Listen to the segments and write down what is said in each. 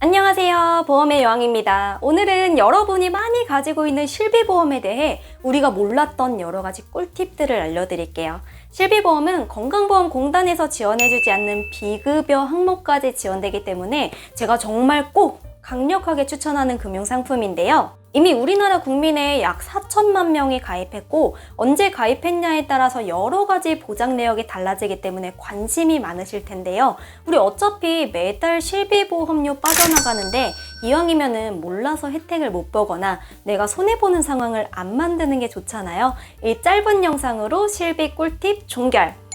안녕하세요. 보험의 여왕입니다. 오늘은 여러분이 많이 가지고 있는 실비보험에 대해 우리가 몰랐던 여러 가지 꿀팁들을 알려드릴게요. 실비보험은 건강보험공단에서 지원해주지 않는 비급여 항목까지 지원되기 때문에 제가 정말 꼭 강력하게 추천하는 금융상품인데요. 이미 우리나라 국민의 약 4천만 명이 가입했고 언제 가입했냐에 따라서 여러 가지 보장 내역이 달라지기 때문에 관심이 많으실 텐데요. 우리 어차피 매달 실비보험료 빠져나가는데 이왕이면은 몰라서 혜택을 못 보거나 내가 손해보는 상황을 안 만드는 게 좋잖아요. 이 짧은 영상으로 실비 꿀팁 종결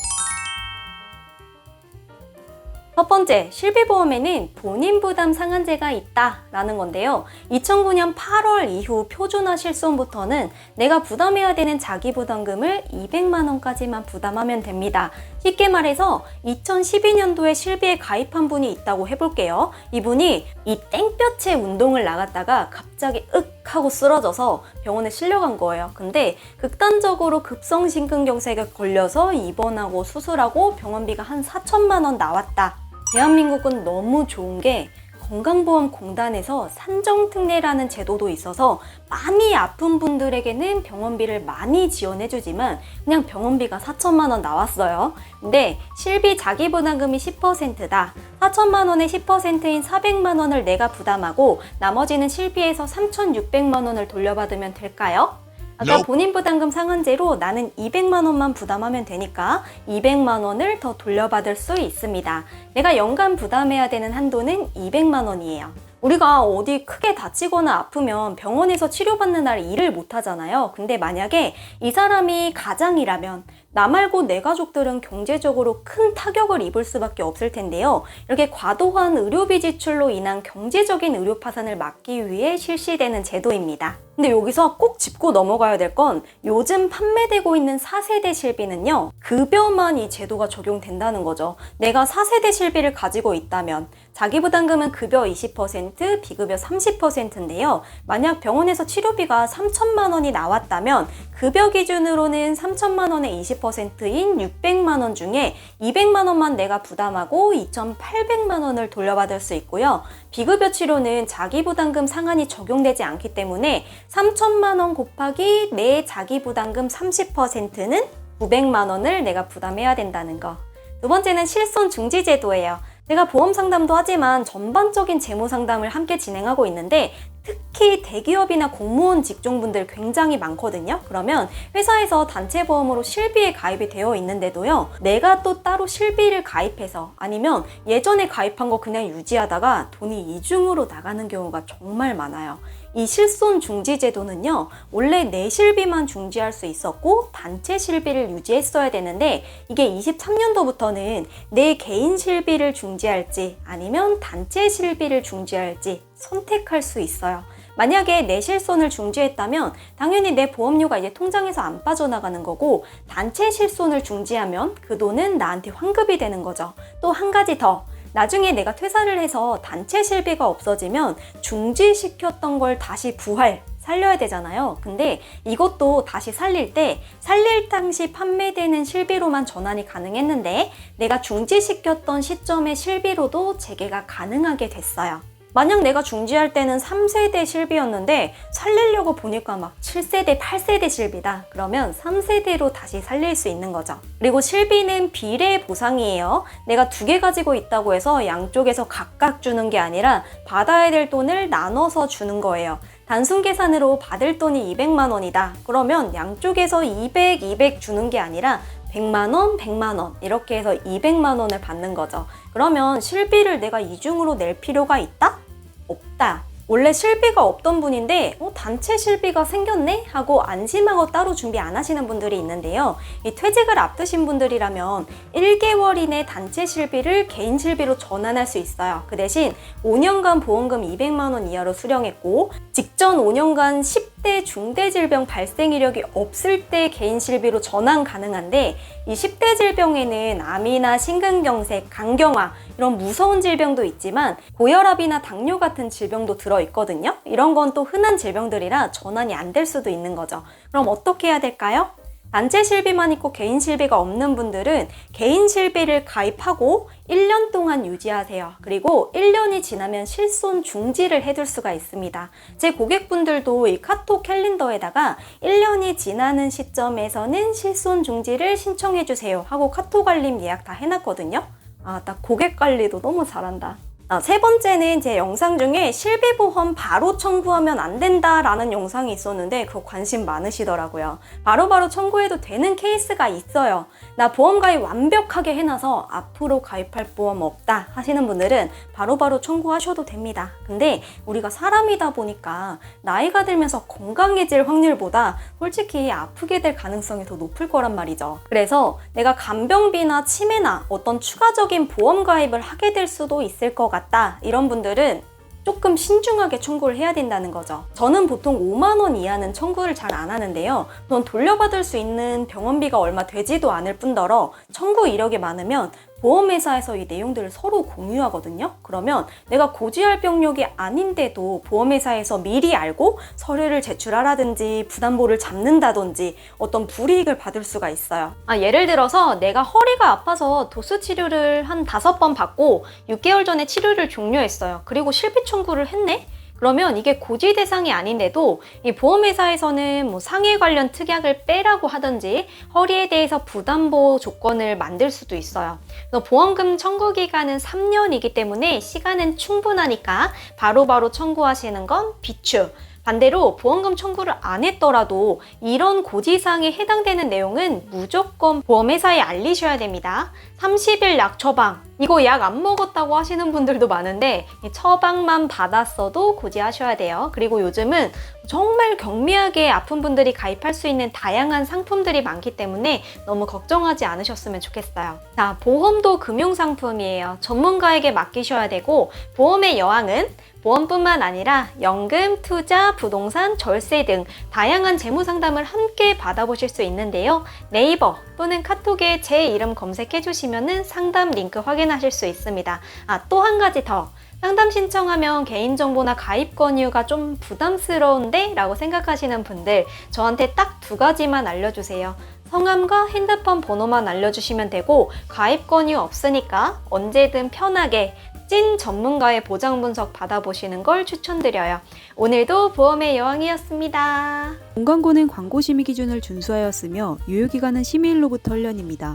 첫 번째, 실비보험에는 본인 부담 상한제가 있다라는 건데요. 2009년 8월 이후 표준화 실손부터는 내가 부담해야 되는 자기 부담금을 200만 원까지만 부담하면 됩니다. 쉽게 말해서 2012년도에 실비에 가입한 분이 있다고 해볼게요. 이분이 이 땡볕에 운동을 나갔다가 갑자기 윽 하고 쓰러져서 병원에 실려간 거예요. 근데 극단적으로 급성심근경색에 걸려서 입원하고 수술하고 병원비가 한 4천만 원 나왔다. 대한민국은 너무 좋은 게 건강보험공단에서 산정특례라는 제도도 있어서 많이 아픈 분들에게는 병원비를 많이 지원해주지만 그냥 병원비가 4천만 원 나왔어요. 근데 실비 자기부담금이 10%다. 4천만 원의 10%인 400만 원을 내가 부담하고 나머지는 실비에서 3,600만 원을 돌려받으면 될까요? 아까. 본인 부담금 상한제로 나는 200만 원만 부담하면 되니까 200만 원을 더 돌려받을 수 있습니다. 내가 연간 부담해야 되는 한도는 200만 원이에요. 우리가 어디 크게 다치거나 아프면 병원에서 치료받는 날 일을 못 하잖아요. 근데 만약에 이 사람이 가장이라면 나 말고 내 가족들은 경제적으로 큰 타격을 입을 수밖에 없을 텐데요. 이렇게 과도한 의료비 지출로 인한 경제적인 의료 파산을 막기 위해 실시되는 제도입니다. 근데 여기서 꼭 짚고 넘어가야 될 건 요즘 판매되고 있는 4세대 실비는요. 급여만 이 제도가 적용된다는 거죠. 내가 4세대 실비를 가지고 있다면 자기 부담금은 급여 20%, 비급여 30%인데요. 만약 병원에서 치료비가 3천만 원이 나왔다면 급여 기준으로는 3천만 원의 20%인 600만 원 중에 200만 원만 내가 부담하고 2,800만 원을 돌려받을 수 있고요. 비급여 치료는 자기 부담금 상한이 적용되지 않기 때문에 3천만 원 곱하기 내 자기 부담금 30%는 900만 원을 내가 부담해야 된다는 거. 두 번째는 실손 중지 제도예요. 내가 보험 상담도 하지만 전반적인 재무 상담을 함께 진행하고 있는데 특히 대기업이나 공무원 직종분들 굉장히 많거든요. 그러면 회사에서 단체 보험으로 실비에 가입이 되어 있는데도요. 내가 또 따로 실비를 가입해서 아니면 예전에 가입한 거 그냥 유지하다가 돈이 이중으로 나가는 경우가 정말 많아요. 이 실손 중지 제도는요, 원래 내 실비만 중지할 수 있었고, 단체 실비를 유지했어야 되는데, 이게 23년도부터는 내 개인 실비를 중지할지, 아니면 단체 실비를 중지할지 선택할 수 있어요. 만약에 내 실손을 중지했다면 당연히 내 보험료가 이제 통장에서 안 빠져나가는 거고 단체 실손을 중지하면 그 돈은 나한테 환급이 되는 거죠. 또 한 가지 더 나중에 내가 퇴사를 해서 단체 실비가 없어지면 중지시켰던 걸 다시 부활 살려야 되잖아요. 근데 이것도 다시 살릴 때 살릴 당시 판매되는 실비로만 전환이 가능했는데 내가 중지시켰던 시점의 실비로도 재개가 가능하게 됐어요. 만약 내가 중지할 때는 3세대 실비였는데 살리려고 보니까 막 7세대, 8세대 실비다. 그러면 3세대로 다시 살릴 수 있는 거죠. 그리고 실비는 비례 보상이에요. 내가 두 개 가지고 있다고 해서 양쪽에서 각각 주는 게 아니라 받아야 될 돈을 나눠서 주는 거예요. 단순 계산으로 받을 돈이 200만 원이다. 그러면 양쪽에서 200, 200 주는 게 아니라 100만 원, 100만 원 이렇게 해서 200만 원을 받는 거죠. 그러면 실비를 내가 이중으로 낼 필요가 있다? 없다. 원래 실비가 없던 분인데 어, 단체 실비가 생겼네 하고 안심하고 따로 준비 안 하시는 분들이 있는데요. 이 퇴직을 앞두신 분들이라면 1개월 이내 단체 실비를 개인 실비로 전환할 수 있어요. 그 대신 5년간 보험금 200만 원 이하로 수령했고 직전 5년간 10 대 중대 질병 발생 이력이 없을 때 개인 실비로 전환 가능한데 이 10대 질병에는 암이나 심근경색, 간경화 이런 무서운 질병도 있지만 고혈압이나 당뇨 같은 질병도 들어 있거든요. 이런 건 또 흔한 질병들이라 전환이 안 될 수도 있는 거죠. 그럼 어떻게 해야 될까요? 단체 실비만 있고 개인 실비가 없는 분들은 개인 실비를 가입하고 1년 동안 유지하세요. 그리고 1년이 지나면 실손 중지를 해둘 수가 있습니다. 제 고객분들도 이 카톡 캘린더에다가 1년이 지나는 시점에서는 실손 중지를 신청해 주세요 하고 카톡 알림 예약 다 해놨거든요. 아, 나 고객 관리도 너무 잘한다. 아, 세 번째는 제 영상 중에 실비보험 바로 청구하면 안 된다라는 영상이 있었는데 그거 관심 많으시더라고요. 바로바로 청구해도 되는 케이스가 있어요. 나 보험 가입 완벽하게 해놔서 앞으로 가입할 보험 없다 하시는 분들은 바로 바로 청구하셔도 됩니다. 근데 우리가 사람이다 보니까 나이가 들면서 건강해질 확률보다 솔직히 아프게 될 가능성이 더 높을 거란 말이죠. 그래서 내가 간병비나 치매나 어떤 추가적인 보험 가입을 하게 될 수도 있을 것 같 다. 이런 분들은 조금 신중하게 청구를 해야 된다는 거죠. 저는 보통 5만 원 이하는 청구를 잘 안 하는데요. 돈 돌려받을 수 있는 병원비가 얼마 되지도 않을 뿐더러 청구 이력이 많으면 보험회사에서 이 내용들을 서로 공유하거든요. 그러면 내가 고지할 병력이 아닌데도 보험회사에서 미리 알고 서류를 제출하라든지 부담보를 잡는다든지 어떤 불이익을 받을 수가 있어요. 아, 예를 들어서 내가 허리가 아파서 도수 치료를 한 다섯 번 받고 6개월 전에 치료를 종료했어요. 그리고 실비 청구를 했네? 그러면 이게 고지 대상이 아닌데도 이 보험회사에서는 뭐 상해 관련 특약을 빼라고 하든지 허리에 대해서 부담보 조건을 만들 수도 있어요. 그래서 보험금 청구 기간은 3년이기 때문에 시간은 충분하니까 바로바로 청구하시는 건 비추. 반대로 보험금 청구를 안 했더라도 이런 고지사항에 해당되는 내용은 무조건 보험회사에 알리셔야 됩니다. 30일 약 처방. 이거 약 안 먹었다고 하시는 분들도 많은데 이 처방만 받았어도 고지하셔야 돼요. 그리고 요즘은 정말 경미하게 아픈 분들이 가입할 수 있는 다양한 상품들이 많기 때문에 너무 걱정하지 않으셨으면 좋겠어요. 자, 보험도 금융상품이에요. 전문가에게 맡기셔야 되고 보험의 여왕은 보험뿐만 아니라 연금, 투자, 부동산, 절세 등 다양한 재무 상담을 함께 받아보실 수 있는데요. 네이버 또는 카톡에 제 이름 검색해 주시면은 상담 링크 확인하실 수 있습니다. 아, 또 한 가지 더. 상담 신청하면 개인정보나 가입 권유가 좀 부담스러운데? 라고 생각하시는 분들, 저한테 딱 두 가지만 알려주세요. 성함과 핸드폰 번호만 알려주시면 되고, 가입 권유 없으니까 언제든 편하게 찐 전문가의 보장 분석 받아보시는 걸 추천드려요. 오늘도 보험의 여왕이었습니다. 본광고는 광고 심의 기준을 준수하였으며 유효기간은 심의일로부터 1년입니다.